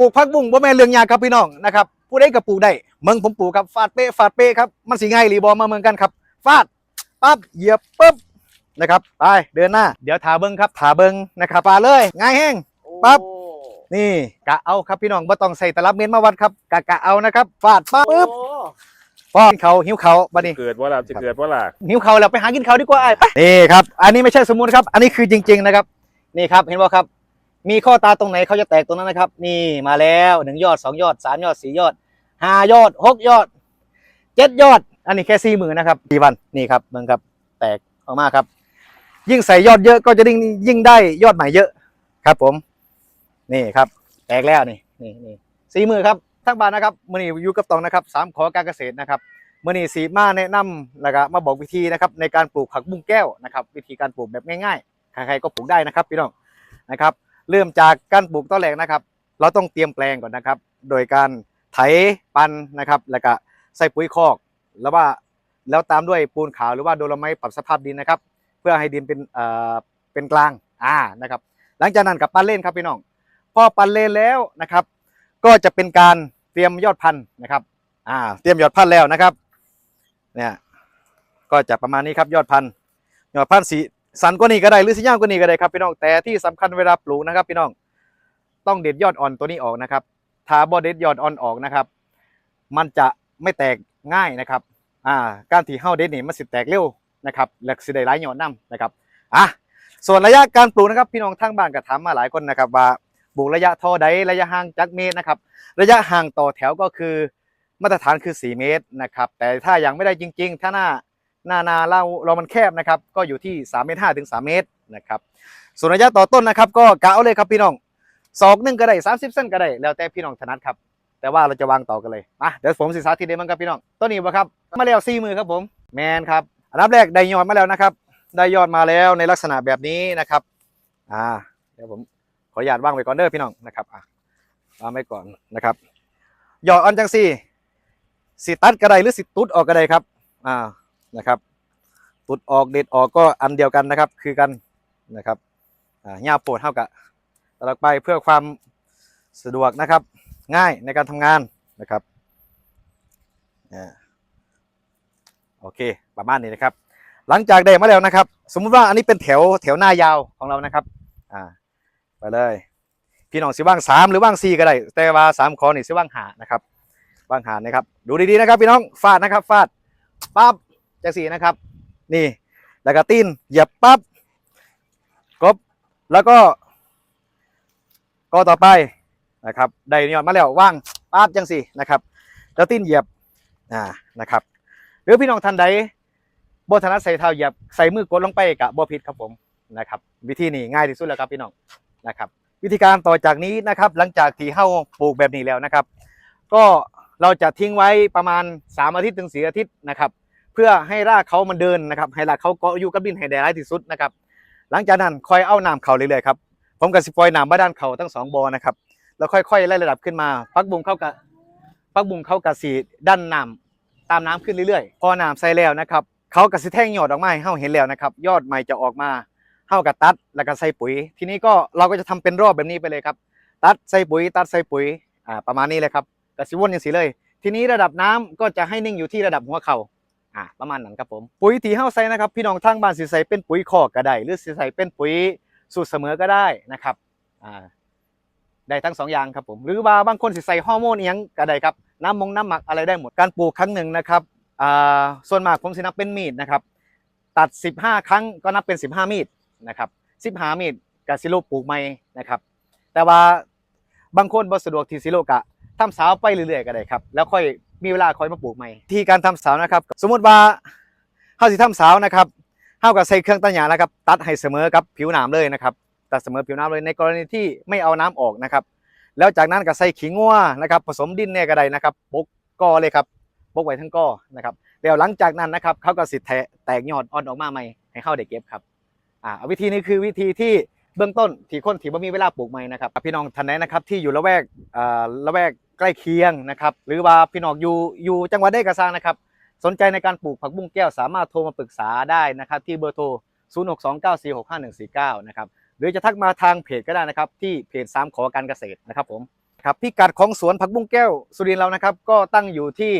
ปลูกผักบุ้งบ่แม่นเรื่องยากครับพี่น้องนะครับผู้ใดก็ปลูกได้เมืองผมปลูกครับฟาดเป๊ะฟาดเป๊ะครับมันสิง่ายหรือบ่มาเมืองกันครับฟาดปั๊บเหยียบปุ๊บนะครับไปเดินหน้า เดี๋ยวถาเบิ้งครับถาเบิ้งนะครับปาเลยง่ายแห้งปั๊บนี่กะเอาครับพี่น้องบ่ต้องใส่ตลับเมตรมาวัดครับกะกะเอานะครับฟาดปั๊บปึ๊บป้อนเขาหิวเขาบัดนี้เกิดว่าล่ะจะเกิดว่าล่ะหิวเขาแล้วไปหากินเขาดีกว่าไอ้ไปนี่ครับ อันนี้ไม่ใช่สมมุติครับ อันนี้คือจริง ๆนะครับ นี่ครับเห็นป่ะครับ มีข้อตาตรงไหนเขาจะแตกตรงนั้นนะครับ นี่มาแล้วหนึ่งยอดสองยอดสามยอดสี่ยอดห้ายอดหกยอดเจ็ดยอด อันนี้แค่สี่หมื่นนะครับสี่วันนี่ครับเบิ่งครับแตกออกมาครับ ยิ่งใส่ยอดเยอะก็จะยิ่งยิ่งได้ยอดใหม่เยอะครับ ผม นี่ครับ แตกแล้วนี่นี่นี่สี่หมื่นครับทั้งบานนะครับมือนี้อยู่กับตองนะครับสามขอการเกษตรนะครับมือนี้สีมาแนะนำแล้วก็มาบอกวิธีนะครับในการปลูกผักบุ้งแก้วนะครับ วิธีการปลูกแบบง่ายๆใครๆก็ปลูกได้นะครับพี่น้องนะครับ เริ่มจากการปลูกต้นแรกนะครับ เราต้องเตรียมแปลงก่อนนะครับ โดยการไถปันนะครับ แล้วก็ใส่ปุ๋ยคอก แล้วว่าแล้วตามด้วยปูนขาวหรือว่าโดลไมต์ปรับสภาพดินนะครับ เพื่อให้ดินเป็นเอ่อเป็นกลางอ่านะครับ หลังจากนั้นกับปั้นเล่นครับพี่น้องพอปั้นเล่นแล้วนะครับ ก็จะเป็นการเตรียมยอดพันธุ์นะครับอ่าเตรียมยอดพันธุ์แล้วนะครับเนี่ยก็จะประมาณนี้ครับยอดพันธุ์ยอดพันธุ์สี สันกว่านี้ก็ได้หรือสีย่างกว่านี้ก็ได้ครับพี่น้องแต่ที่สำคัญเวลาปลูกนะครับ พี่น้องต้องเด็ดยอดอ่อนตัวนี้ออกนะครับถ้าบ่เด็ดยอดอ่อนออกนะครับ มันจะไม่แตกง่ายนะครับอ่าการที่เฮาเด็ดนี่มันสิแตกเร็วนะครับและสิได้หลายยอดนํนะครับอะส่วนระยะการปลูกนะครับ พี่น้องทางบ้านก็ถามมาหลายคนนะครับ ว่าปลูกระยะท่าใดระยะห่างจักเมตรนะครับ ระยะห่างต่อแถวก็คือมาตรฐานคือ 4 เมตรนะครับ แต่ถ้ายังไม่ได้จริง ๆ ถ้าหน้า หน้านาเราเรามันแคบนะครับ ก็อยู่ที่3เมตร5ถึง3เมตรนะครับส่วนระยะต่อต้นนะครับ ก็กะเอาเลยครับพี่น้องศอกหนึ่งก็ได้30เส้นก็ได้แล้วแต่พี่น้องถนัดครับ แต่ว่าเราจะวางต่อกันเลยมาเดี๋ยวผมศึกษาทีเดียวมันครับพี่น้องต้นนี้บ่ครับมาแล้วสี่มือครับผมแมนครับอันดับแรกได้ยอดมาแล้วนะครับ ได้ยอดมาแล้วในลักษณะแบบนี้นะครับอ่าเดี๋ยวผมขออนุญาตวางไว้ก่อนเด้อพี่น้องนะครับอะวางไว้ก่อนนะครับยอดอันจังสี่สิตัดก็ได้หรือสิตุดออกก็ได้ครับอ่า นะครับ ตุดออกเด็ดออกก็อันเดียวกันนะครับ คือกันนะครับหญ้าโปรดเท่ากับตลอไปเพื่อความสะดวกนะครับ ง่ายในการทำงานนะครับอ่าโอเคประมาณนี้นะครับ หลังจากได้มาแล้วนะครับ สมมุติว่าอันนี้เป็นแถวแถวหน้ายาวของเรานะครับอ่าไปเลย พี่น้องสิว่างสามหรือว่างสี่ก็ได้ แต่ว่าสามคอนี่สิว่างหานะครับว่างหานะครับ ดูดีๆนะครับ พี่น้องฟาดนะครับฟาดปั๊บ จังสี่นะครับ นี่ แล้วก็ตีนเหยียบปั๊บกบแล้วก็ ก็ต่อไปนะครับ ได้ยอดมาแล้วว่างปั๊บจังสีนะครับแล้วตีนเหยียบอ่านะครับ หรือพี่น้องท่านใดบถนัดใส่เท้าเหยียบใส่มือกดลงไปกับบ่ผิดครับผมนะครับ วิธีนี้ง่ายที่สุดแล้วครับพี่น้องนะครับ วิธีการต่อจากนี้นะครับ หลังจากที่เฮาปลูกแบบนี้แล้วนะครับ ก็เราจะทิ้งไว้ประมาณ 3 อาทิตย์ถึง4อาทิตย์นะครับ เพื่อให้รากเขามันเดินนะครับให้รากเขาเกาะอยู่กับดินให้ได้ร้ายที่สุดนะครับหลังจากนั้นค่อยเอาน้ำเขาเรื่อยๆครับผมกับสิปล่อยน้ำมาด้านเขาทั้งสองบอนะครับแล้วค่อยๆไล่ระดับขึ้นมาพักบุงเข้ากับพักบุงเข้ากับสีด้านน้ำตามน้ำขึ้นเรื่อยๆ พอน้ำใส่แล้วนะครับเขากับสิแท่งยอดออกมาให้เฮาเห็นแล้วนะครับยอดใหม่จะออกมาเท่ากับตัดแล้วก็ใส่ปุ๋ย ทีนี้ก็เราก็จะทำเป็นรอบแบบนี้ไปเลยครับ ตัดใส่ปุ๋ย ตัดใส่ปุ๋ยอ่าประมาณนี้เลยครับกสิวนอย่างสีเลย ทีนี้ระดับน้ำก็จะให้นิ่งอยู่ที่ระดับหัวเข่า อ่าประมาณนั้นครับผม ปุ๋ยที่เฮาใส่นะครับ พี่น้องทางบ้านสิใส่เป็นปุ๋ยคอกก็ได้หรือสิใส่เป็นปุ๋ยสูตรเสมอก็ได้นะครับอ่าได้ทั้งสองอย่างครับผม หรือว่าบางคนสิใส่ฮอร์โมนเอียงก็ได้ครับน้ำมงน้ำหมักอะไรได้หมดการปลูกครั้งหนึ่งนะครับอ่าส่วนมากผมสินับเป็นมีดนะครับตัด 15 ครั้งก็นับเป็น 15 มีดนะครับสิบหามีดกับสิโลปลูกใหม่นะครับ แต่ว่าบางคนบ่สะดวกที่สิโลกะทำสาวไปเรื่อยๆก็ได้ครับ แล้วค่อย มีเวลาคอยมาปลูกใหม่ ที่การทำสานะครับ สมมุติว่าเฮาสิทำสานะครับเฮากับใส่เครื่องตัดหญ้านะครับ ตัดให้เสมอกับผิวน้ำเลยนะครับตัดเสมอผิวน้ำเลยในกรณีที่ไม่เอาน้ำออกนะครับ แล้วจากนั้นก็ใส่ขี้งัวนะครับ ผสมดินเนี่ยก็ได้นะครับปกกอเลยครับปกไว้ทั้งกอนะครับแล้วหลังจากนั้นนะครับเขาก็สิแทะแตกยอดอ่อนออกมาใหม่ให้เข้าได้เก็บครับอ่าวิธีนี้คือวิธีที่เบื้องต้นที่คนที่บ่มีเวลาปลูกใหม่นะครับพี่น้องท่านไหนนะครับที่อยู่ละแวกอ่าละแวก ใกล้เคียงนะครับ หรือว่าพี่น้องอยู่อยู่จังหวัดใดก็สร้างนะครับ สนใจในการปลูกผักบุ้งแก้วสามารถโทรมาปรึกษาได้นะครับ ที่เบอร์โทร 0629465149 นะครับ หรือจะทักมาทางเพจก็ได้นะครับ ที่เพจสามขอการเกษตรนะครับผมครับพิกัดของสวนผักบุ้งแก้วสุรินทร์เรานะครับ ก็ตั้งอยู่ที่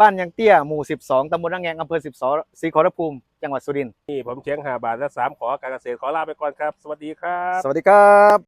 บ้านยังเตี้ยหมู่ 12ตำบลรังแงงอำเภอ 12ศรีขอรภูมิ จังหวัดสุรินทร์นี่ผมเชียงหาบาทและสามขอการเกษตรขอลาไปก่อนครับ สวัสดีครับ สวัสดีครับ